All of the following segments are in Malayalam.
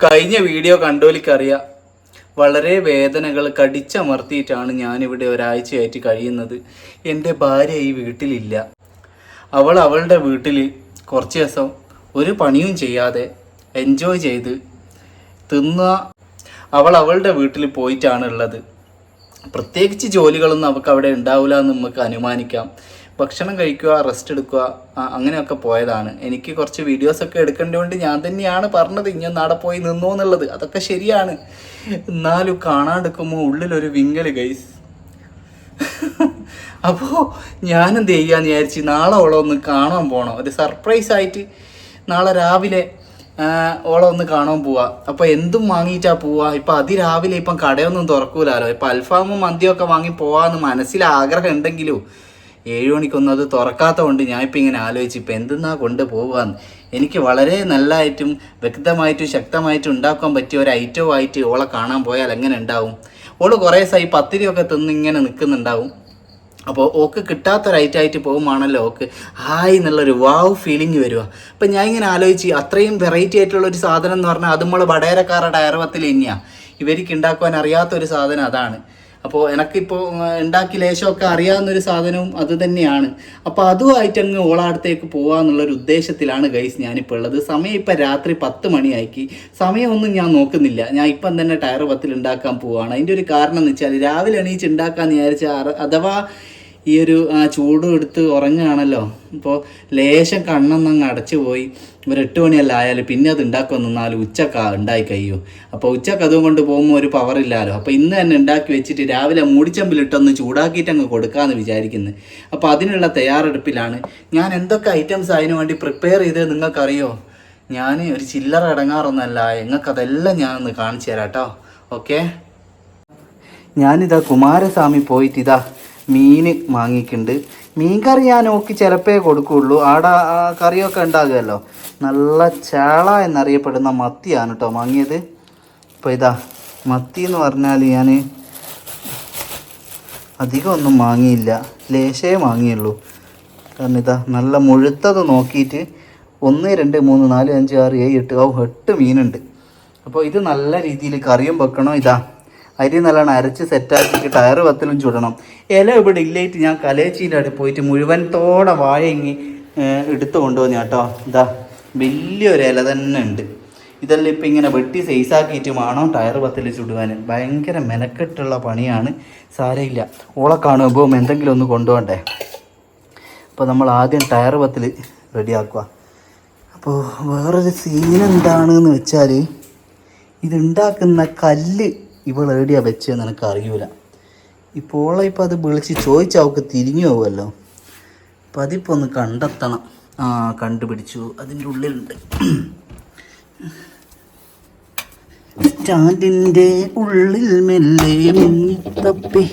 കഴിഞ്ഞ വീഡിയോ കണ്ടോലിക്കറിയാം. വളരെ വേദനകൾ കടിച്ചമർത്തിയിട്ടാണ് ഞാനിവിടെ ഒരാഴ്ചയായിട്ട് കഴിയുന്നത്. എന്റെ ഭാര്യ ഈ വീട്ടിലില്ല. അവൾ അവളുടെ വീട്ടിൽ കുറച്ച് ദിവസം ഒരു പണിയും ചെയ്യാതെ എൻജോയ് ചെയ്ത് തിന്ന അവൾ അവളുടെ വീട്ടിൽ പോയിട്ടാണ് ഉള്ളത്. പ്രത്യേകിച്ച് ജോലികളൊന്നും അവൾക്ക് അവിടെ ഉണ്ടാവില്ല എന്ന് നമുക്ക് അനുമാനിക്കാം. ഭക്ഷണം കഴിക്കുക റെസ്റ്റ് എടുക്കുക അങ്ങനെയൊക്കെ പോയതാണ്. എനിക്ക് കുറച്ച് വീഡിയോസൊക്കെ എടുക്കേണ്ടതുകൊണ്ട് ഞാൻ തന്നെയാണ് പറഞ്ഞത് ഇനി ഒന്ന് അവിടെ പോയി നിന്നോ എന്നുള്ളത്. അതൊക്കെ ശരിയാണ്. എന്നാലും കാണാണ്ടെടുക്കുമ്പോൾ ഉള്ളിലൊരു വിങ്ങൽ ഗൈസ് അപ്പോൾ ഞാനെന്ത് ചെയ്യാന്ന് വിചാരിച്ച് നാളെ ഓളെ ഒന്ന് കാണാൻ പോകണം ഒരു സർപ്രൈസ് ആയിട്ട് നാളെ രാവിലെ ഓളെ ഒന്ന് കാണാൻ പോവാ. അപ്പോൾ എന്തും വാങ്ങിയിട്ടാ പോവാ. അതി അതിരാവിലെ ഇപ്പം കടയൊന്നും തുറക്കൂലാലോ. ഇപ്പൊ അൽഫാമും മന്തിയൊക്കെ വാങ്ങി പോവാന്ന് മനസ്സിൽ ആഗ്രഹം ഉണ്ടെങ്കിലും ഏഴ് മണിക്കൊന്നും അത് തുറക്കാത്ത കൊണ്ട് ഞാൻ ഇപ്പം ഇങ്ങനെ ആലോചിച്ച് ഇപ്പം എന്തെന്നാ കൊണ്ട് പോവാന്ന്. എനിക്ക് വളരെ നല്ലതായിട്ടും വ്യക്തമായിട്ടും ശക്തമായിട്ടും ഉണ്ടാക്കാൻ പറ്റിയ ഒരു ഐറ്റവും ആയിട്ട് ഓളെ കാണാൻ പോയാൽ എങ്ങനെ ഉണ്ടാവും? ഓൾ കുറേ ദിവസമായി പത്തിരിയൊക്കെ തിന്ന് ഇങ്ങനെ നിൽക്കുന്നുണ്ടാവും അപ്പോൾ ഓക്ക് കിട്ടാത്തൊരൈറ്റായിട്ട് പോകുമ്പോഴാണല്ലോ ഓക്ക്. ഹായ് എന്നുള്ളൊരു വാവ് ഫീലിംഗ് വരിക അപ്പം ഞാൻ ഇങ്ങനെ ആലോചിച്ച് അത്രയും വെറൈറ്റി ആയിട്ടുള്ള ഒരു സാധനം എന്ന് പറഞ്ഞാൽ അത് നമ്മൾ വടേരക്കാരുടെ അയർവത്തിൽ തന്നെയാണ് ഇവർക്ക് ഉണ്ടാക്കുവാൻ അറിയാത്തൊരു സാധനം അതാണ്. അപ്പോൾ എനിക്കിപ്പോൾ ഉണ്ടാക്കി ലേശമൊക്കെ അറിയാവുന്നൊരു സാധനവും അത് തന്നെയാണ്. അപ്പോൾ അതുമായിട്ട് അങ്ങ് ഓളാടത്തേക്ക് പോകാമെന്നുള്ളൊരു ഉദ്ദേശത്തിലാണ് ഗൈസ് ഞാനിപ്പോൾ ഉള്ളത്. സമയം ഇപ്പം രാത്രി പത്ത് മണിയാക്കി. സമയമൊന്നും ഞാൻ നോക്കുന്നില്ല. ഞാൻ ഇപ്പം തന്നെ ടയർ പത്തിൽ ഉണ്ടാക്കാൻ പോവുകയാണ് അതിന്റെ ഒരു കാരണം എന്ന് വെച്ചാൽ രാവിലെ എണീച്ച് ഉണ്ടാക്കാമെന്ന് വിചാരിച്ച അഥവാ ഈ ഒരു ആ, ചൂടും എടുത്ത് ഉറങ്ങുകയാണല്ലോ. അപ്പോൾ ലേശം കണ്ണൊന്നങ്ങ് അടച്ചു പോയി. ഒരു എട്ട് മണിയല്ല ആയാലും പിന്നെ അത് ഉണ്ടാക്കാൻ നിന്നാൽ ഉച്ചക്ക ഉണ്ടായി കഴിയും. അപ്പോൾ ഉച്ചയ്ക്ക് അതും കൊണ്ട് പോകുമ്പോൾ ഒരു പവർ ഇല്ലല്ലോ അപ്പോൾ ഇന്ന് തന്നെ ഉണ്ടാക്കി വെച്ചിട്ട് രാവിലെ മൂടിച്ചമ്പിലിട്ടൊന്ന് ചൂടാക്കിയിട്ട് അങ്ങ് കൊടുക്കാമെന്ന് വിചാരിക്കുന്നത് അപ്പോൾ അതിനുള്ള തയ്യാറെടുപ്പിലാണ്. ഞാൻ എന്തൊക്കെ ഐറ്റംസ് അതിനു വേണ്ടി പ്രിപ്പയർ ചെയ്തത് നിങ്ങൾക്കറിയോ? ഞാൻ ഒരു ചില്ലറ ഇടങ്ങാറൊന്നല്ല നിങ്ങൾക്കതെല്ലാം ഞാനൊന്ന് കാണിച്ചു തരാം കേട്ടോ. ഓക്കെ ഞാനിതാ കുമാരസ്വാമി പോയിട്ട് ഇതാ മീൻ വാങ്ങിക്കുന്നുണ്ട് മീൻ കറി ഞാൻ നോക്കി ചിലപ്പേ കൊടുക്കുള്ളൂ. ആടെ കറിയൊക്കെ ഉണ്ടാകുമല്ലോ. നല്ല ചാള എന്നറിയപ്പെടുന്ന മത്തിയാണ് കേട്ടോ വാങ്ങിയത്. അപ്പോൾ ഇതാ മത്തി എന്ന് പറഞ്ഞാൽ ഞാൻ അധികം ഒന്നും വാങ്ങിയില്ല. ലേശേ വാങ്ങിയുള്ളൂ. കാരണം ഇതാ നല്ല മുഴുത്തത് നോക്കിയിട്ട് ഒന്ന് രണ്ട് മൂന്ന് നാല് അഞ്ച് ആറ് ഏഴ് എട്ട് ഓ എട്ട് മീനുണ്ട്. അപ്പോൾ ഇത് നല്ല രീതിയിൽ കറിയും വെക്കണം. ഇതാ അരി നല്ലോണം അരച്ച് സെറ്റാക്കിയിട്ട് ടയർ പത്തിലും ചുടണം. ഇല ഇവിടെ ഇല്ലായിട്ട് ഞാൻ കലേച്ചീന്റെ അവിടെ പോയിട്ട് മുഴുവൻ വാഴ ഇങ്ങി എടുത്തു കൊണ്ടുവന്നു കേട്ടോ. ഇതാ വലിയൊരു ഇല തന്നെ ഉണ്ട്. ഇതെല്ലാം ഇപ്പം ഇങ്ങനെ വെട്ടി സൈസാക്കിയിട്ട് വേണം ടയർ പത്തിൽ ചുടുവാൻ ഭയങ്കര മെനക്കെട്ടുള്ള പണിയാണ്. സാരയില്ല ഓളെ കാണുമ്പോൾ എന്തെങ്കിലും ഒന്ന് കൊണ്ടുപോകണ്ടേ? അപ്പോൾ നമ്മൾ ആദ്യം ടയർ പത്തിൽ റെഡിയാക്കുക അപ്പോൾ വേറൊരു സീൻ എന്താണെന്ന് വെച്ചാൽ ഇതുണ്ടാക്കുന്ന കല്ല് ഇവൾ എവിടെയാ വെച്ചതെന്ന് എനിക്ക് അറിയൂല ഇപ്പോൾ ഇപ്പോൾ അത് വിളിച്ച് ചോദിച്ചാൽ അവൾക്ക് തിരിഞ്ഞു പോകുമല്ലോ അപ്പം അതിപ്പോൾ ഒന്ന് കണ്ടെത്തണം. ആ കണ്ടുപിടിച്ചു. അതിന്റെ ഉള്ളിലുണ്ട്. സ്റ്റാൻഡിന്റെ ഉള്ളിൽ മെല്ലെ മിന്നിത്തപ്പി.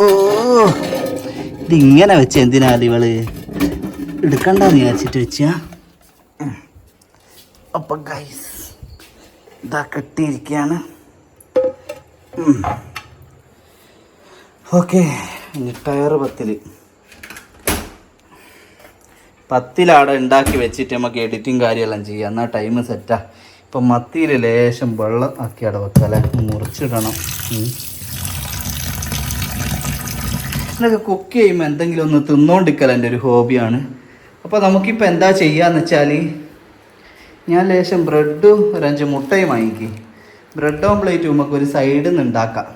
ഓ ഇതിങ്ങനെ വെച്ച് എന്തിനാണ് ഇവൾ? എടുക്കണ്ടെന്ന് വിചാരിച്ചിട്ട് വെച്ചാ? അപ്പം ഗൈസ് ഇതാ കെട്ടിയിരിക്കുകയാണ് ഓക്കെ ഇനി ടയർ പത്തിൽ പത്തിലാടെ ഉണ്ടാക്കി വെച്ചിട്ട് നമുക്ക് എഡിറ്റിങ് കാര്യമെല്ലാം ചെയ്യാം. എന്നാൽ ടൈം സെറ്റാ ഇപ്പം മത്തിയിൽ ലേശം വെള്ളം ആക്കി അവിടെ അല്ലെ? മുറിച്ചിടണം. എന്നൊക്കെ കുക്ക് ചെയ്യുമ്പോൾ എന്തെങ്കിലും ഒന്ന് തിന്നോണ്ടിരിക്കല എന്റെ ഒരു ഹോബിയാണ് അപ്പോൾ നമുക്കിപ്പോൾ എന്താ ചെയ്യുക എന്ന് വെച്ചാൽ ഞാൻ ലേശം ബ്രെഡും ഒരഞ്ച് മുട്ടയും വാങ്ങിക്കി. ബ്രെഡ് ഓംപ്ലേറ്റ് നമുക്ക് ഒരു സൈഡിൽ നിന്ന് ഉണ്ടാക്കാം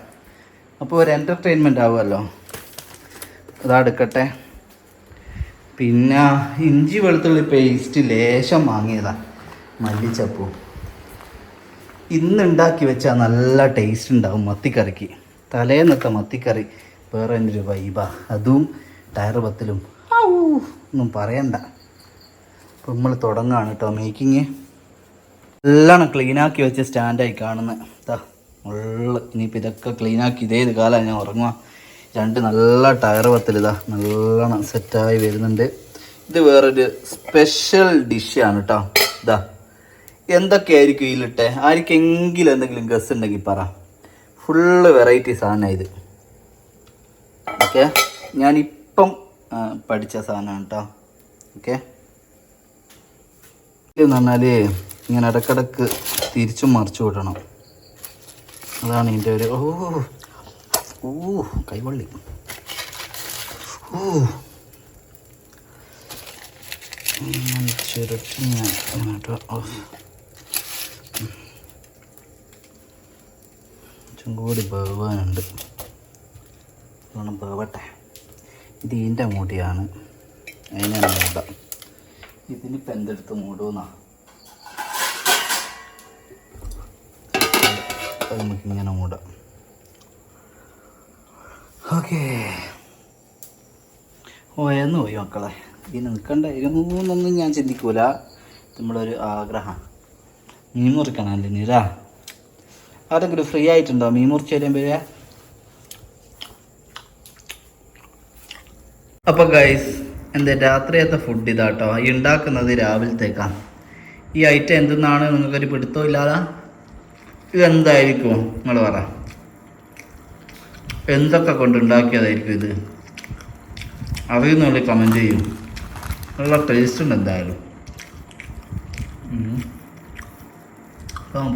അപ്പോൾ ഒരു എന്റർടൈൻമെന്റ് ആവുമല്ലോ. അതാ എടുക്കട്ടെ. പിന്നെ ഇഞ്ചി വെളുത്തുള്ളി പേസ്റ്റ് ലേശം വാങ്ങിയതാണ് മല്ലിച്ചപ്പൂ. ഇന്ന് ഉണ്ടാക്കി വെച്ചാൽ നല്ല ടേസ്റ്റ് ഉണ്ടാവും മത്തിക്കറിക്ക്. തലേന്നത്തെ മത്തിക്കറി വേറെ ഒരു വൈബാ അതും ടയർ പത്തിലും. ഒന്നും പറയണ്ട. അപ്പം നമ്മൾ തുടങ്ങാണ് കേട്ടോ മേക്കിങ് എല്ലാം ക്ലീനാക്കി വെച്ച് സ്റ്റാൻഡായി കാണുന്നത് ഇതാ ഉള്ള ഇനിയിപ്പോൾ ഇതൊക്കെ ക്ലീനാക്കി ഇതേത് കാലമാണ് ഞാൻ ഉറങ്ങുക രണ്ട് നല്ല ടയർ പത്തിൽ ഇതാ നല്ലോണം സെറ്റായി വരുന്നുണ്ട്. ഇത് വേറൊരു സ്പെഷ്യൽ ഡിഷാണ് കേട്ടോ ഇതാ എന്തൊക്കെയായിരിക്കും ഇതിലിട്ടെ ആർക്കെങ്കിലും എന്തെങ്കിലും ഗസ് ഉണ്ടെങ്കിൽ പറ. ഫുള്ള് വെറൈറ്റി സാധനമാണ് ഇത്. ഓക്കെ? ഞാനിപ്പം പഠിച്ച സാധനമാണ് കേട്ടോ ഓക്കെ? എന്ന് പറഞ്ഞാൽ ഇങ്ങനെ ഇടക്കിടക്ക് തിരിച്ചും മറിച്ചു വിടണം അതാണ് ഇതിന്റെ ഒരു ഓ ഓ കൈവള്ളി. ഓ. ചുരുട്ടി ഞാൻ ഇങ്ങോട്ട് ഓ. ഇച്ചിരി കൂടി ബഹുവാനുണ്ട് വേണം ബഹവട്ടെ ഇത് ഇതിന്റെ മൂടിയാണ്. അതിനാണ് മൂടാം. ഇതിനിപ്പോൾ എന്തെടുത്ത് മൂടുമെന്നാ അത് നമുക്കിങ്ങനെ മൂടാം. ഓക്കേ. ഓയെന്ന് പോയി മക്കളെ. ഈ നിൽക്കണ്ട ഇരുന്നൊന്നും ഞാൻ ചിന്തിക്കൂല. നമ്മളൊരു ആഗ്രഹം. മീൻ മുറിക്കണം അല്ലേ നീരാ? ആരെങ്കിലും ഫ്രീ ആയിട്ടുണ്ടോ മീൻ മുറിച്ച് വരിക? അപ്പോൾ ഗൈസ് എന്താ രാത്രിയത്തെ ഫുഡ് ഇതാട്ടോ. ഈ ഉണ്ടാക്കുന്നത് രാവിലത്തേക്കാ. ഈ ഐറ്റം എന്തെന്നാണ്? നിങ്ങൾക്കൊരു പിടുത്തം ഇല്ലാതാ? ഇതെന്തായിരിക്കും? നിങ്ങൾ പറ. എന്തൊക്കെ കൊണ്ടുണ്ടാക്കിയതായിരിക്കും ഇത്? അറിയുന്നുള്ളി കമന്റ് ചെയ്യും. നല്ല ടേസ്റ്റ് ഉണ്ട് എന്തായാലും.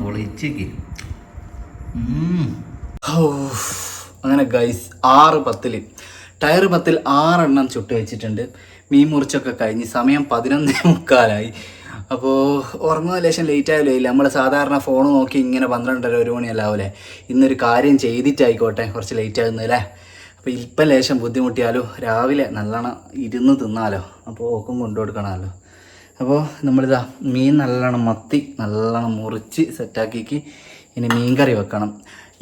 പൊളിച്ചേക്ക് അങ്ങനെ ഗൈസ് ആറ് പത്തിൽ ടയർ പത്തിൽ ആറെണ്ണം ചുട്ട് വെച്ചിട്ടുണ്ട്. മീൻ മുറിച്ചൊക്കെ കഴിഞ്ഞ് സമയം പതിനൊന്നേ മുക്കാലായി. അപ്പോൾ ഉറങ്ങുന്ന ലേശം ലേറ്റ് ആയാലും ഇല്ല. നമ്മൾ സാധാരണ ഫോൺ നോക്കി ഇങ്ങനെ പന്ത്രണ്ടര ഒരു മണിയല്ലാവൂലേ ഇന്നൊരു കാര്യം ചെയ്തിട്ടായിക്കോട്ടെ കുറച്ച് ലേറ്റ് ആകുന്നല്ലേ അപ്പോൾ ഇപ്പം ലേശം ബുദ്ധിമുട്ടിയാലോ രാവിലെ നല്ലോണം ഇരുന്ന് തിന്നാലോ. അപ്പോൾ ഓക്കും കൊണ്ടു കൊടുക്കണമല്ലോ. അപ്പോൾ നമ്മളിതാ മീൻ നല്ലോണം മത്തി നല്ലോണം മുറിച്ച് സെറ്റാക്കിക്ക് ഇനി മീൻകറി വെക്കണം.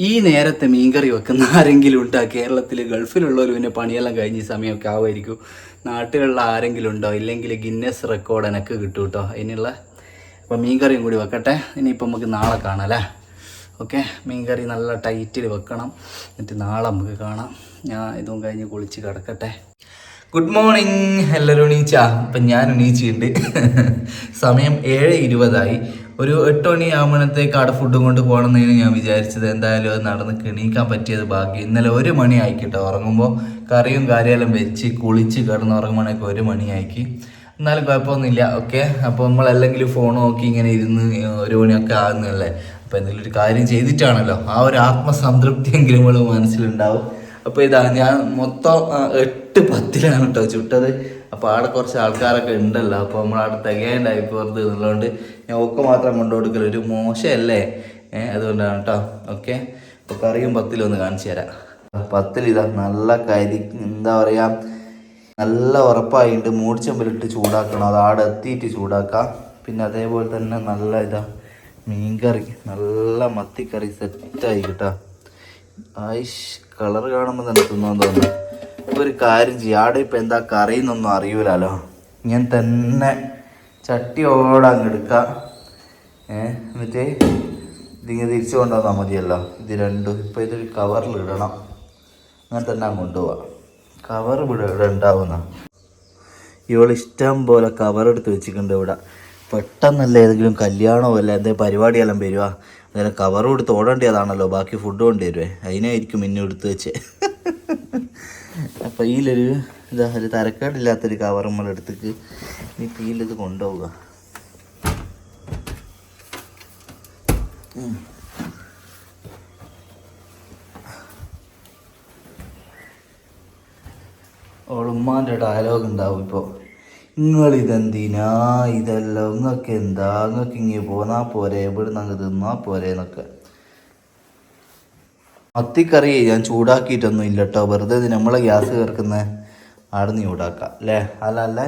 ഈ നേരത്തെ മീൻകറി വെക്കുന്ന ആരെങ്കിലും ഉണ്ടാ? കേരളത്തിൽ ഗൾഫിലുള്ളവർ പിന്നെ പണിയെല്ലാം കഴിഞ്ഞ് സമയമൊക്കെ ആവുമായിരിക്കും. നാട്ടിലുള്ള ആരെങ്കിലും ഉണ്ടോ ഇല്ലെങ്കിൽ ഗിന്നസ് റെക്കോർഡ് എനിക്ക് കിട്ടും കേട്ടോ അതിനുള്ള അപ്പോൾ മീൻകറിയും കൂടി വെക്കട്ടെ. ഇനിയിപ്പോൾ നമുക്ക് നാളെ കാണാം അല്ലേ? ഓക്കെ. മീൻകറി നല്ല ടൈറ്റിൽ വെക്കണം. എന്നിട്ട് നാളെ നമുക്ക് കാണാം. ഞാൻ ഇതും കഴിഞ്ഞ് കുളിച്ച് കിടക്കട്ടെ. ഗുഡ് മോർണിംഗ് എല്ലാവരും ഉണീച്ച അപ്പം ഞാൻ എണീച്ചിട്ടുണ്ട്. സമയം ഏഴ് ഇരുപതായി. ഒരു എട്ട് മണി ആകുമ്പോഴത്തേക്ക് അവിടെ ഫുഡും കൊണ്ട് പോകണമെന്നാണ് ഞാൻ വിചാരിച്ചത്. എന്തായാലും അത് നടന്ന് കിണീക്കാൻ പറ്റിയത് ഭാഗ്യം. ഇന്നലെ ഒരു മണി ആയിക്കിട്ടോ ഉറങ്ങുമ്പോൾ കറിയും കാര്യമെല്ലാം വെച്ച് കുളിച്ച് കിടന്ന് ഉറങ്ങുമ്പോഴേക്ക് ഒരു മണി ആയിക്ക് എന്നാലും കുഴപ്പമൊന്നുമില്ല. ഓക്കെ? അപ്പോൾ നമ്മൾ അല്ലെങ്കിൽ ഫോൺ നോക്കി ഇങ്ങനെ ഇരുന്ന് ഒരു മണിയൊക്കെ ആകുന്നല്ലേ അപ്പോൾ എന്തെങ്കിലും ഒരു കാര്യം ചെയ്തിട്ടാണല്ലോ. ആ ഒരു ആത്മസംതൃപ്തിയെങ്കിലും നമ്മൾ മനസ്സിലുണ്ടാവും. അപ്പോൾ ഇതാ ഞാൻ മൊത്തം എട്ട് പത്തിലാണ് കേട്ടോ ചുട്ടത്. അപ്പോൾ അവിടെ കുറച്ച് ആൾക്കാരൊക്കെ ഉണ്ടല്ലോ. അപ്പോൾ നമ്മൾ അവിടെ തികയുണ്ടായി പുറത്ത് എന്നുള്ളതുകൊണ്ട് ഞാൻ ഒക്കെ മാത്രം കൊണ്ടു കൊടുക്കല. ഒരു മോശമല്ലേ? ഏഹ് അതുകൊണ്ടാണ് കേട്ടോ ഓക്കെ? അപ്പോൾ കറിയും പത്തിലൊന്ന് കാണിച്ചു തരാം. പത്തിൽ ഇതാ നല്ല കരി എന്താ പറയുക നല്ല ഉറപ്പായിട്ട് മൂടിച്ചമ്പലിട്ട് ചൂടാക്കണം. അത് ആടെ എത്തിയിട്ട് ചൂടാക്കാം. പിന്നെ അതേപോലെ തന്നെ നല്ല ഇതാ മീൻകറി. നല്ല മത്തിക്കറി സെറ്റായി കേട്ടോ. ആയിഷ് കളർ കാണുമ്പോൾ തന്നെ തിന്നാൻ തോന്നുന്നു ഒരു കാര്യം ചെയ്യും. ആടെ ഇപ്പം എന്താ കറിയെന്നൊന്നും അറിയൂലോ ഞാൻ തന്നെ ചട്ടിയോടെ അങ്ങ് എടുക്കാം. ഏ എന്നിട്ട് ഇതിങ്ങനെ തിരിച്ചു കൊണ്ടുവന്നാൽ മതിയല്ലോ. ഇത് രണ്ടും ഇപ്പം ഇതൊരു കവറിൽ ഇടണം. അങ്ങനെ തന്നെ അങ്ങ് കൊണ്ടുപോവാം. കവർ ഇവിടെ ഇവിടെ ഉണ്ടാവുന്ന. ഇവളിഷ്ടം പോലെ കവറെടുത്ത് വെച്ചിട്ടുണ്ട് ഇവിടെ. പെട്ടെന്നല്ല ഏതെങ്കിലും കല്യാണമോ അല്ല എന്തെങ്കിലും പരിപാടിയെല്ലാം വരുക അന്നേരം കവർ കൊടുത്ത് ഓടേണ്ടതാണല്ലോ. ബാക്കി ഫുഡ് കൊണ്ടുവരുവേ. അതിനായിരിക്കും ഇന്നും എടുത്ത് വെച്ച്. അപ്പം ഇതിലൊരു ഇതാ ഒരു തരക്കേടില്ലാത്തൊരു കവർ നമ്മളെടുത്തേക്ക് ഇനിയിപ്പോൾ ഇതിലിത് കൊണ്ടുപോവുക. ഓളുമ്മാന്റെ ഡയലോഗ് ഉണ്ടാവും ഇപ്പോൾ നിങ്ങൾ ഇതെന്തിനാ ഇതെല്ലാം? നിങ്ങൾക്ക് എന്താ നിങ്ങൾക്ക് ഇങ്ങനെ പോന്നാ പോരെ? ഇവിടുന്ന് അങ്ങ് തിന്നാ പോരെ എന്നൊക്കെ. മത്തിക്കറി ഞാൻ ചൂടാക്കിയിട്ടൊന്നും ഇല്ല കേട്ടോ വെറുതെ നമ്മളെ ഗ്യാസ് ആട് ആടുന്ന് ചൂടാക്കാം. അല്ലേ അല്ല അല്ലേ.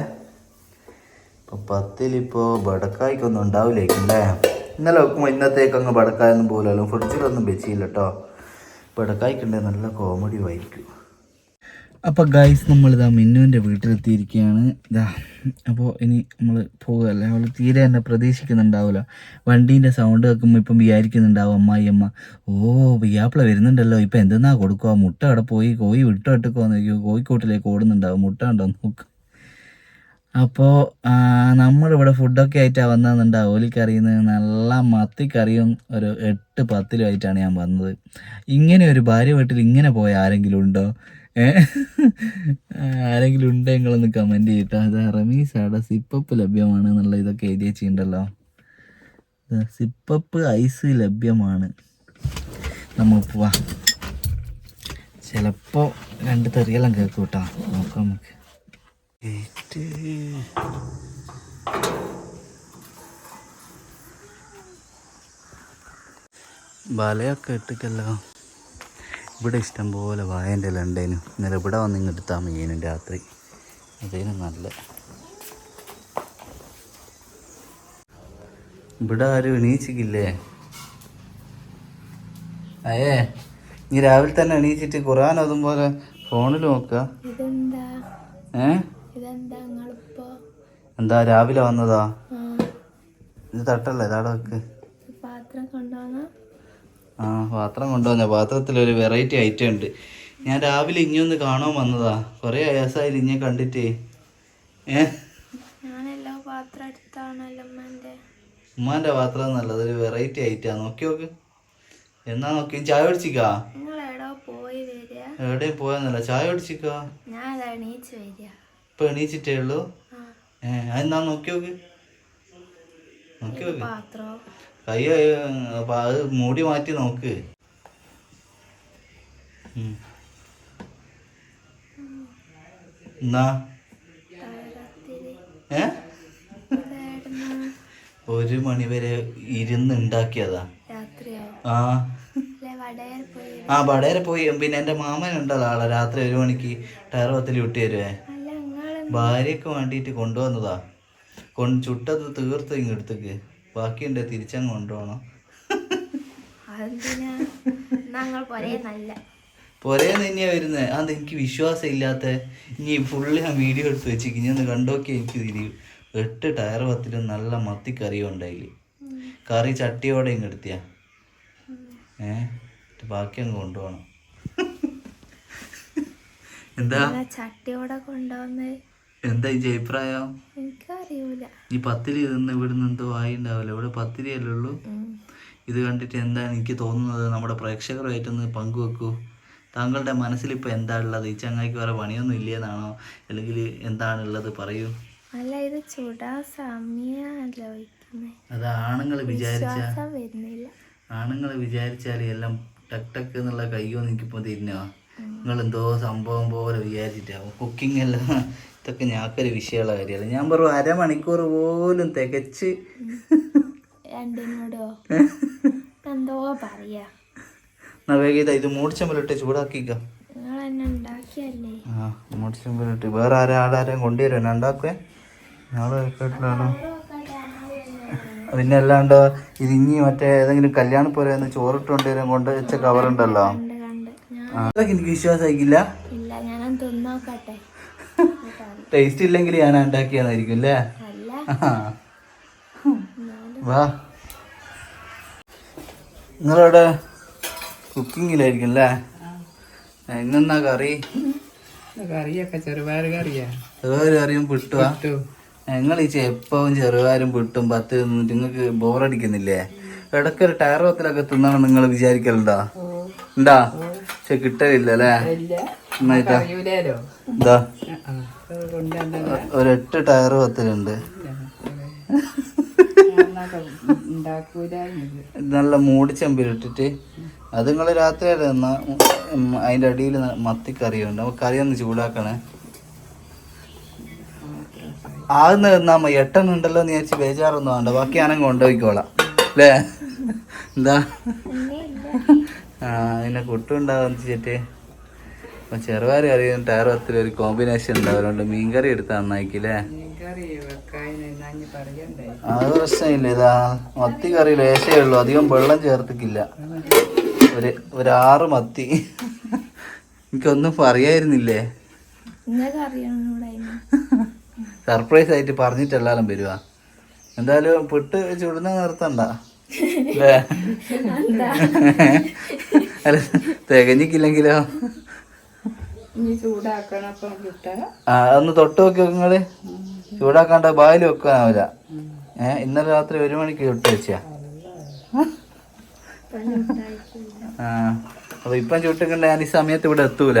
ഇപ്പം പത്തിലിപ്പോൾ ബടക്കായ്ക്കൊന്നും ഉണ്ടാവില്ലേക്കും അല്ലേ ഇന്നലെ വെക്കുമ്പോൾ ഇന്നത്തേക്ക് അങ്ങ് ബടക്കായൊന്നും പോലല്ലോ ഫ്രിഡ്ജിലൊന്നും വെച്ചില്ല കേട്ടോ ബടക്കായ്ക്കുണ്ടെങ്കിൽ നല്ല കോമഡി ആയിരിക്കും അപ്പോൾ ഗൈസ് നമ്മളിതാ മിന്നുവിന്റെ വീട്ടിലെത്തിയിരിക്കുകയാണ്. ഇതാ അപ്പോൾ ഇനി നമ്മൾ പോകുകയല്ലേ അവൾ തീരെ എന്നെ പ്രതീക്ഷിക്കുന്നുണ്ടാവില്ല വണ്ടീന്റെ സൗണ്ട് കേൾക്കുമ്പോൾ ഇപ്പം വിചാരിക്കുന്നുണ്ടാവും അമ്മായി അമ്മ. ഓ വിയാപ്പിള വരുന്നുണ്ടല്ലോ. ഇപ്പം എന്തെന്നാ കൊടുക്കുക മുട്ട അവിടെ പോയി കോഴി വിട്ടോട്ടിക്കോന്ന് ചോദിക്കും കോഴിക്കോട്ടിലേക്ക് ഓടുന്നുണ്ടാവും. മുട്ട ഉണ്ടോ നോക്ക് അപ്പോൾ നമ്മളിവിടെ ഫുഡൊക്കെ ആയിട്ടാണ് വന്നതെന്നുണ്ടാവും ഓലിക്കറിയുന്നത് നല്ല മത്തിക്കറിയും ഒരു എട്ട് പത്തിലും ആയിട്ടാണ് ഞാൻ വന്നത്. ഇങ്ങനെ ഒരു ഭാര്യ വീട്ടിൽ ഇങ്ങനെ പോയ ആരെങ്കിലും ഉണ്ടോ? ആരെങ്കിലും ഉണ്ടോ നിങ്ങളൊന്ന് കമന്റ് ചെയ്തിട്ടോ? അത് റമീസ് സാഡ സിപ്പപ്പ് ലഭ്യമാണ് എന്നുള്ള ഇതൊക്കെ എഴുതി വെച്ചിട്ടുണ്ടല്ലോ സിപ്പപ്പ് ഐസ് ലഭ്യമാണ്. നമുക്ക് പോവാ. ചിലപ്പോ രണ്ട് തെറിയെല്ലാം കേൾക്കും കേട്ടോ നോക്കാം നമുക്ക്. ബാലയൊക്കെ ഇട്ടിട്ടല്ലോ. ഇവിടെ ഇഷ്ടംപോലെ വായന്റെ ലണ്ടേനും. ഇന്നലെ ഇവിടെ വന്ന് ഇങ്ങെടുത്താ മീനും രാത്രി. അതേനും നല്ല. ഇവിടെ ആരും എണീച്ചിക്കില്ലേ? അയേ നീ രാവിലെ തന്നെ എണീച്ചിട്ട് ഖുറാൻ അതും പോലെ ഫോണിൽ നോക്കുക ഏ? എന്താ രാവിലെ വന്നതാ? ഇത് തട്ടല്ലേ ഇതാടെ വെക്ക്. പാത്രം കൊണ്ടുവന്ന ആ പാത്രം കൊണ്ടുവന്ന പാത്രത്തിൽ ഒരു വെറൈറ്റി ഐറ്റം ഉണ്ട്. ഞാൻ രാവിലെ ഇനിയൊന്ന് കാണാൻ വന്നതാ. കുറേ ആയാസായി ഇഞ്ഞെ കണ്ടിട്ടേ. ഉമ്മന്റെ പാത്രം നല്ലത് ഒരു വെറൈറ്റി ഐറ്റാ നോക്കി നോക്ക്. എന്നാ നോക്കി? ചായ കുടിച്ചിക്കാ? എവിടെയും പോയെന്നല്ല ചായ കുടിച്ചിക്കാ? ഇപ്പൊ എണീച്ചിട്ടേ ഉള്ളൂ? ആ. ഏ അതെന്നാ നോക്കി നോക്ക്. നോക്കി നോക്ക്. കൈ അത് മൂടി മാറ്റി നോക്ക്. എന്നാ? ഏ? ഒരു മണി വരെ ഇരുന്ന് ഉണ്ടാക്കിയതാ ആ. ആ വടയരെ പോയി. പിന്നെ എന്റെ മാമൻ ഉണ്ടല്ലോ ആളെ. രാത്രി ഒരു മണിക്ക് ടയർ പത്തിൽ വിട്ടു തരുവേ ഭാര്യക്ക് വേണ്ടിയിട്ട് കൊണ്ടുവന്നതാ. കൊണ്ട് ചുട്ടത് തീർത്ത് ഇങ്ങെടുത്തേക്ക് ബാക്കിയുണ്ട് തിരിച്ചങ്ങ് കൊണ്ടുപോകണം അതെന്തിനാ? ഞങ്ങൾ പൊരേ നല്ല. പൊരേ തന്നെയാ വരുന്നത് അത് എനിക്ക് വിശ്വാസം ഇല്ലാത്ത ഇനി ഫുള്ള് ഞാൻ വീഡിയോ എടുത്ത് വെച്ചിക്ക്. ഇനി ഒന്ന് കണ്ടോക്കി എനിക്ക് തിരിയും എട്ട് ടയർ പത്തിലും നല്ല മത്തിക്കറിയും ഉണ്ടായില്ലേ കറി ചട്ടിയോടെ ഇങ്ങ് എടുത്തിയാ. ഏ? ബാക്കി അങ്ങ് കൊണ്ടുപോകണം എന്താ? ചട്ടിയോടെ കൊണ്ടുവന്ന് എന്താ ഈ അഭിപ്രായം എനിക്കറിയൂല. ഈ പത്തിരി നിന്ന് ഇവിടുന്ന് എന്തോ ആയി ഉണ്ടാവില്ല ഇവിടെ പത്തിരിയല്ലേ ഉള്ളൂ. ഉം. ഇത് കണ്ടിട്ട് എന്താണ് എനിക്ക് തോന്നുന്നത്? നമ്മുടെ പ്രേക്ഷകരുമായിട്ടൊന്ന് പങ്കുവെക്കൂ. താങ്കളുടെ മനസ്സിൽ ഇപ്പോൾ എന്താ ഉള്ളത് ഈ ചങ്ങായിക്ക് വേറെ പണിയൊന്നും ഇല്ലേന്നാണോ? അല്ലെങ്കിൽ എന്താണ് ഉള്ളത് പറയൂ. അല്ല ഇത് ചൂടാ സമയമല്ലോ അത് ആണുങ്ങൾ വിചാരിച്ച ആണുങ്ങൾ വിചാരിച്ചാൽ എല്ലാം ടക് ടക്ക് എന്നുള്ള കയ്യോ എനിക്കിപ്പോൾ തിന്നോ. നിങ്ങൾ എന്തോ സംഭവം പോലെ വിചാരിച്ചിട്ടാവും കുക്കിംഗ് എല്ലാം ഇതൊക്കെ ഞാക്കൊരു വിഷയമുള്ള കാര്യമല്ല. ഞാൻ പറഞ്ഞു അരമണിക്കൂർ പോലും തികച്ച് എന്തോ പറയാ. എന്നാ വേഗം ഇതാ മൂടിച്ചമ്പലിട്ട് ചൂടാക്കിക്ക. ആ മൂടിച്ചമ്പലിട്ട്. വേറെ ആരാ ആടാരും കൊണ്ടുവരുമോ ഉണ്ടാക്കുവേ? ഞങ്ങൾ കേട്ടില്ലാണോ പിന്നെ അല്ലാണ്ട് ഇത് ഇനി മറ്റേ ഏതെങ്കിലും കല്യാണ പോലെ ചോറിട്ട് കൊണ്ടുവരാൻ കൊണ്ട് വെച്ച കവറുണ്ടല്ലോ കണ്ട് കണ്ട് ഞാൻ ആ, അതൊക്കെ എനിക്ക് വിശ്വാസമായിക്കില്ല. ടേസ്റ്റ് ഇല്ലെങ്കിൽ ഞാൻ ഉണ്ടാക്കിയതായിരിക്കും അല്ലേ? വാ. നിങ്ങളവിടെ കുക്കിങ്ങിലായിരിക്കും അല്ലേ? എങ്ങന്നാ കറി? കറിയൊക്കെ ചെറുപയർ കറിയാ. ചെറുപയർ കറിയും പിട്ടുവാ. ഞങ്ങൾ ഈ ചെപ്പവും ചെറുപയരും പിട്ടും പത്ത് തിന്നിട്ട് നിങ്ങൾക്ക് ബോറടിക്കുന്നില്ലേ ഇടയ്ക്കൊരു ടയർ പത്തിലൊക്കെ തിന്നാണ് നിങ്ങൾ വിചാരിക്കലുണ്ടോ? ഉണ്ടാ? പക്ഷെ കിട്ടലില്ല അല്ലേ ഇല്ല. എന്നായിട്ടാ? അറിയൂലോ എന്താ കൊണ്ടുവന്ന ഒരു എട്ട് ടയർ പത്തിലുണ്ട്. നല്ല മൂടി ചെമ്പിലിട്ടിട്ട് അത് നിങ്ങൾ രാത്രിയല്ലേ എന്നാ അതിന്റെ അടിയിൽ മത്തിക്കറിയുണ്ട് അപ്പൊ കറി ഒന്ന് ചൂടാക്കണേ. ആന്ന് നിന്നാ എട്ടെണ്ണ ഉണ്ടല്ലോ എന്ന് വിചാരിച്ച് ബേജാറൊന്നും വേണ്ട ബാക്കി ഞാനും കൊണ്ടുപോയിക്കോളാം. അല്ലേ എന്താ? എന്നെ അതിനെ കുട്ടുണ്ടാകാന്ന് വെച്ചിട്ട്. അപ്പൊ ചെറുപാരി കറിയും ടയർ പത്തിൽ ഒരു കോമ്പിനേഷൻ ഉണ്ടാവലുണ്ട് മീൻകറി എടുത്ത് നന്നായിക്കില്ലേ? അത് പ്രശ്നമില്ല. ഇതാ മത്തി കറി ലേശേ ഉള്ളൂ. അധികം വെള്ളം ചേർത്തിക്കില്ല. ഒരു ഒരു ആറ് മത്തി. എനിക്കൊന്നും പറയായിരുന്നില്ലേ? സർപ്രൈസ് ആയിട്ട് പറഞ്ഞിട്ടെല്ലാരും വരുവാ. എന്തായാലും പിട്ട് ചുടുന്ന നിർത്തണ്ട. അല്ലേ തികഞ്ഞിക്കില്ലെങ്കിലോ ഒന്ന് തൊട്ട് നോക്കി നിങ്ങൾ. ചൂടാക്കാണ്ട ബായിൽ വെക്കാനാവില്ല. ഏ ഇന്നലെ രാത്രി ഒരു മണിക്ക് ചുട്ട് വെച്ചാ. ആ അപ്പൊ ഇപ്പം ചുട്ടിക്കണ്ട ഞാൻ ഈ സമയത്ത് ഇവിടെ എത്തൂല.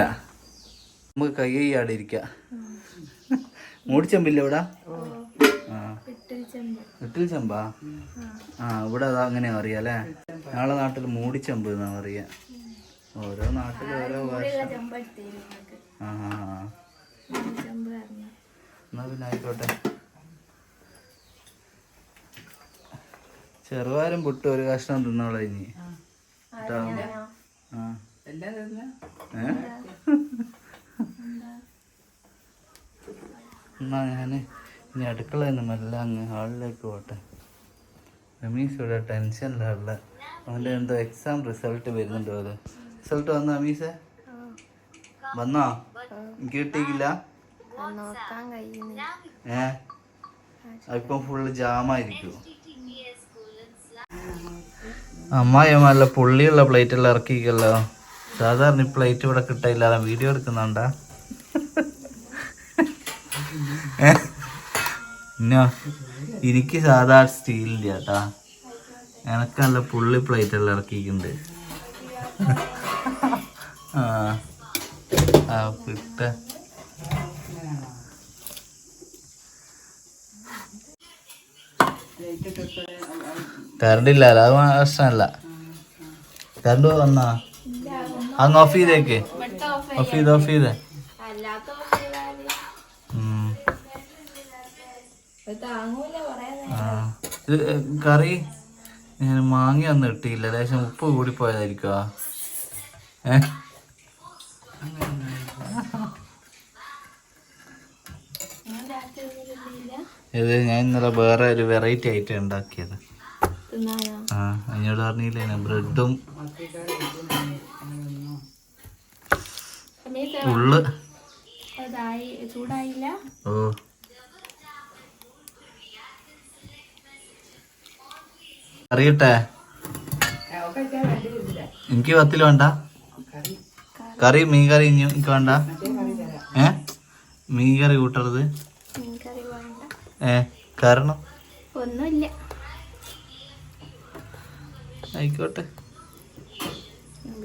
നമുക്ക് കൈ ആടെ ഇരിക്ക മൂടിച്ചമ്പില്ല ഇവിടെ? ആ. ചെമ്പ് ഇട്ടിൽ ചെമ്പാ? ആ ഇവിടെ അതാ അങ്ങനെ അറിയാം അല്ലേ? ഞങ്ങളെ നാട്ടിൽ മൂടിച്ചെമ്പ് എന്നാ അറിയ ഓരോ നാട്ടിൽ ഓരോ ഭാഷ. ആ എന്നാ പിന്നെ ആയിക്കോട്ടെ. ചെറുവാരം പുട്ട് ഒരു കഷ്ണം തിന്നോളെ ഇനി? എന്നാ ഞാൻ ഇനി അടുക്കളയിൽ നിന്ന് മെല്ലെ അങ്ങ് ഹാളിലേക്ക് പോട്ടെ. അമീസ് ഇവിടെ ടെൻഷനിലുള്ള അവന്റെ എന്തോ എക്സാം റിസൾട്ട് വരുന്നുണ്ടോ അത് റിസൾട്ട് വന്നോ അമീസേ വന്നോ? കിട്ടിയില്ല ഏ? ഇപ്പം ഫുള്ള് ജാമായിരിക്കും അമ്മായിമാരല്ല പുള്ളിയുള്ള പ്ലേറ്റ് എല്ലാം ഇറക്കിക്കല്ലോ സാധാരണ ഈ പ്ലേറ്റ് ഇവിടെ കിട്ടില്ല വീഡിയോ എടുക്കുന്നുണ്ടാ? ഏ? എനിക്ക് സാധാ സ്റ്റീലില്ല കേട്ടാ എനക്ക് നല്ല പുള്ളി പ്ലേറ്റ് എല്ലാം ഇറക്കിയിട്ടുണ്ട്. ആ ആ പിട്ട കറണ്ട് ഇല്ല അത് പ്രശ്നമല്ല. കറണ്ട് വന്നാ? അങ്ങ് ഓഫ് ചെയ്തേക്ക്. ഓഫ് ചെയ്ത് ഓഫ് ചെയ്തേ. ഇത് കറി? മാങ്ങ ഒന്നും ഇട്ടില്ല ലേശം ഉപ്പ് കൂടി പോയതായിരിക്കുവാ. ഏത് ഞാൻ ഇത് ഇന്നലെ വേറെ ഒരു വെറൈറ്റി ആയിട്ട് ഉണ്ടാക്കിയത്. ആ അതിനോട് പറഞ്ഞില്ലേ ബ്രെഡും ഉള്ള് അറിയട്ടെ എനിക്ക് പത്തിൽ വേണ്ട. കറി മീൻ കറി എനിക്ക് വേണ്ട. ഏ? മീൻ കറി കൂട്ടരുത് ഏ കാരണം? ഒന്നുമില്ല. ആയിക്കോട്ടെ.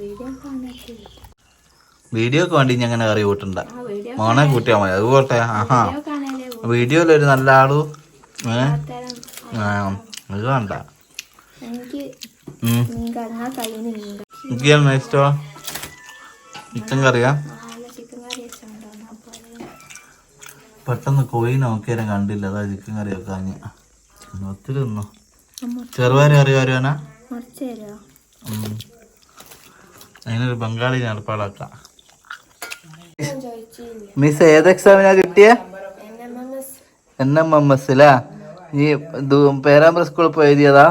വീഡിയോ ഒക്കെ വീഡിയോക്ക് വേണ്ടി ഞാൻ അങ്ങനെ കറി കൂട്ടണ്ട. മോണെ കൂട്ടിയാ കൂട്ടിയാൽ മതി അതുപോട്ടെ ആഹാ. വീഡിയോയിലൊരു നല്ല ആളു ഏ? ആ അത് വേണ്ട. ഉം. ഇഷ്ടമാ ചിക്കൻ കറിയാ? പെട്ടെന്ന് കോഴി നോക്കിയാലും കണ്ടില്ല. അതാ ചിക്കൻ കറി വെക്കാഞ്ഞ്. ഒത്തിരി തിന്നോ? ചെറുപയർ കറി വരുവാനാ. അതിനൊരു ബംഗാളി നടപ്പാടാക്കാം മിസ് ഏത് എക്സാമിനാ കിട്ടിയ? N M M S N M M S അല്ലേ ഈ പേരാമ്പ്ര സ്കൂളിൽ പോയി എഴുതിയതാ?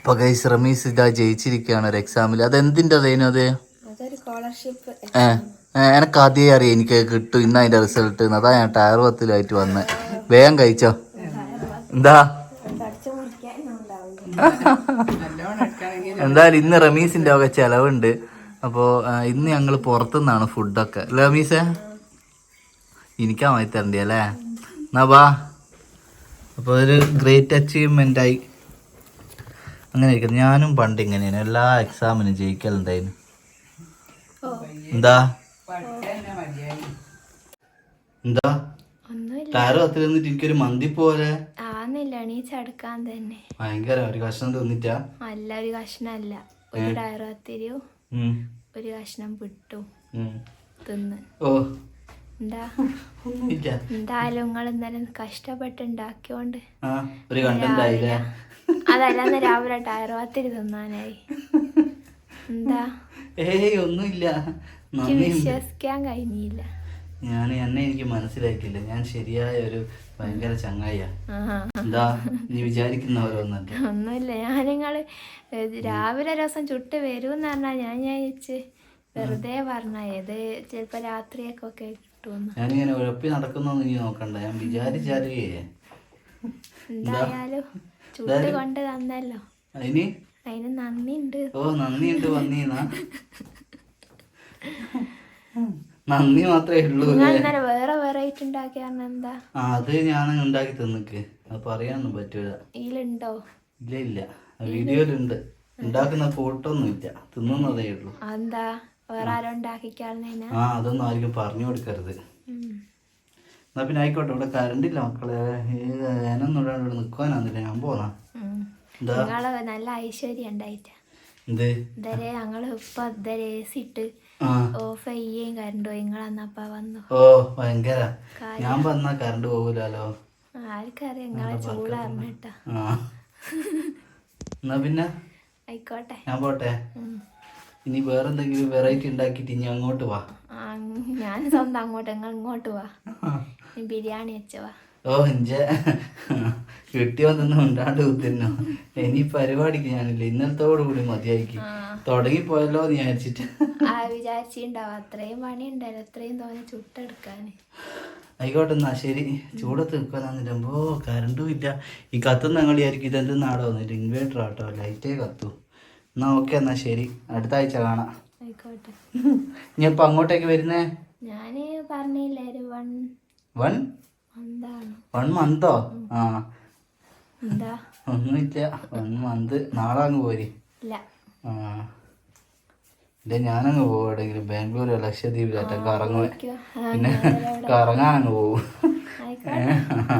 ഇപ്പൊ ഗൈസ് റമീസ് ഇതാ ജയിച്ചിരിക്കുകയാണ് ഒരു എക്സാമിൽ അത് എന്തിന്റെ അതേനു അത്? എനക്ക് ആദ്യമേ അറിയാം എനിക്ക് കിട്ടും ഇന്ന് അതിന്റെ റിസൾട്ട് അതാ ഞാൻ ടയർ പത്തിലായിട്ട് വന്ന്. വേഗം കഴിച്ചോ. എന്താ? എന്തായാലും ഇന്ന് റമീസിന്റെ ഒക്കെ ചെലവുണ്ട്. അപ്പോൾ ഇന്ന് ഞങ്ങൾ പുറത്തുനിന്നാണ് ഫുഡൊക്കെ അല്ലേ റമീസേ? എനിക്കാ വാങ്ങി തരണ്ടേ അല്ലേ എന്നാ വാ. അപ്പോൾ ഒരു ഗ്രേറ്റ് അച്ചീവ്മെന്റ് ആയി. അങ്ങനെ ഇരിക്കുന്നു. ഞാനും പണ്ട് ഇങ്ങനെയാണ്. എല്ലാ എക്സാമിനും ജയിക്കലുണ്ടായിരുന്നു. എന്താ? എന്താ? അത്ര പത്തിൽ നിന്നിട്ട് എനിക്കൊരു മന്തി പോലെ. ഭയങ്കര ഒരു കഷ്ണം തിന്നിട്ടാ? അല്ല ഒരു കഷ്ണല്ല ഒരു ടയർ പത്തിരിയും ഒരു കഷ്ണം പിട്ടു. തിന്ന്. ഓ. എന്താ? എന്തായാലും നിങ്ങൾ ഇന്നലെ കഷ്ടപ്പെട്ട് ഉണ്ടാക്കിയോണ്ട് ഒരു കണ്ടന്റ് ആയില്ലേ അതല്ലാന്ന് രാവിലെ ടയർ പത്തിരി തിന്നാനായി. എന്താ? ഏയ് ഒന്നുമില്ല. വിശ്വസിക്കാൻ കഴിഞ്ഞില്ല. ഞാൻ എന്നെ എനിക്ക് മനസ്സിലാക്കില്ല ഞാൻ ശരിയായ ഒരു ഭയങ്കര ചങ്ങായിയാ. എന്താ? നീ വിചാരിക്കുന്ന ഓരോന്നല്ല ഒന്നുമില്ല. ഞാൻ നിങ്ങൾ രാവിലെ ദിവസം ചുട്ട് വരുമെന്ന് പറഞ്ഞാ ഞാൻ വിചാരിച്ച് വെറുതെ പറഞ്ഞ ഏത് ചിലപ്പോ രാത്രിയൊക്കെ ഒക്കെ കിട്ടുമെന്ന് ഞാനിങ്ങനെ ഉഴപ്പി നടക്കുന്നൊന്നും നീ നോക്കണ്ട. ഞാൻ വിചാരിച്ചാലേ എന്തായാലും ചുട്ട് കൊണ്ട് തന്നല്ലോ. അതിന്? അതിന് നന്ദിയുണ്ട്. ഓ നന്ദിയുണ്ട് വന്നീന്നാ നന്ദി മാത്രമേ ഉള്ളൂ? വേറെ വെറൈറ്റി ഉണ്ടാക്കിയ എന്താ? അത് ഞാൻ ഉണ്ടാക്കി തന്നിക്ക്. അത് പറയാനൊന്നും പറ്റൂല. ഇതിലുണ്ടോ? ഇല്ല ഇല്ല. വീഡിയോയിലുണ്ട്. ഉണ്ടാക്കുന്ന ഫോട്ടോ ഒന്നും ഇല്ല. തിന്നുന്നതേ ഉള്ളൂ. എന്താ വേറെ ആരും ഉണ്ടാക്കിക്കാളുന്നതിനാ ആ അതൊന്നും ആർക്കും പറഞ്ഞു കൊടുക്കരുത്. എന്നാ പിന്നെ ആയിക്കോട്ടെ ഇവിടെ കറണ്ട് ഇല്ല മക്കളെ. ഞാനൊന്നും ഇവിടെ ഇവിടെ നിൽക്കാനാന്നില്ല ഞാൻ പോന്നാ നിങ്ങൾ നല്ല ഐശ്വര്യം ഉണ്ടായിട്ടാ. എന്ത്? ഇതുവരെ ഞങ്ങൾ ഇപ്പൊ ഇതുവരെ എ സി ഇട്ട് ആ. ഓഫ് ചെയ്യുകയും കറണ്ട് പോയി. നിങ്ങളന്നപ്പ വന്നു. ഓ ഭയങ്കര. ഞാൻ വന്നാ കറണ്ട് പോകൂലോ ആർക്കറിയാം നിങ്ങളെ എന്നാ പിന്നെ? ആയിക്കോട്ടെ. ഞാൻ പോട്ടെ. ഇനി ഇനി വേറെന്തെങ്കിലും വെറൈറ്റി ഉണ്ടാക്കിയിട്ട് ഇനി അങ്ങോട്ട് വാ. ഞാൻ സ്വന്തം അങ്ങോട്ട് നിങ്ങൾ ഇങ്ങോട്ട് പോവാ നീ ബിരിയാണി വെച്ചവാ ഓ എന്റെ കിട്ടി വന്നൊന്നും ഉണ്ടാണ്ട് കുത്തിരുന്നു. ഇനി പരിപാടിക്ക് ഞാനില്ല. ഇന്നലത്തോടു കൂടി മതിയാക്കി തുടങ്ങിപ്പോയല്ലോ എന്ന് വിചാരിച്ചിട്ട്. ആ വിചാരിച്ചിണ്ടാവും. അത്രയും പണി ഉണ്ടല്ലോ അത്രയും തോന്നി ചുട്ടെടുക്കാന്. ആയിക്കോട്ടെ എന്നാ ശരി. ചൂടത്ത് നിൽക്കാന്നില്ലമ്പോ കറണ്ടും ഇല്ല. ഈ കത്തും ഞങ്ങൾ വിചാരിക്കും ഇതെന്ത് നാടോ വന്നിട്ട് ഇൻവേർട്ടർ ആട്ടോ ലൈറ്റേ കത്തു. എന്നാ ഓക്കെ എന്നാ ശരി. അടുത്ത ആഴ്ച കാണാം. ആയിക്കോട്ടെ. ഇനി ഇപ്പൊ അങ്ങോട്ടേക്ക് വരുന്നേ? ഞാൻ പറഞ്ഞില്ലേ ഒരു വൺ വൺ? വൺ മന്തോ? ആ. ഒന്നുമില്ല. One month. നാളെ അങ്ങ് പോരി ആ. ഇല്ല ഞാനങ്ങ് പോകും എവിടെയെങ്കിലും ബാംഗ്ലൂരോ ലക്ഷദ്വീപിലാറ്റ കറങ്ങുവേ. പിന്നെ കറങ്ങാൻ കറങ്ങാനങ്ങ് പോകും ആ,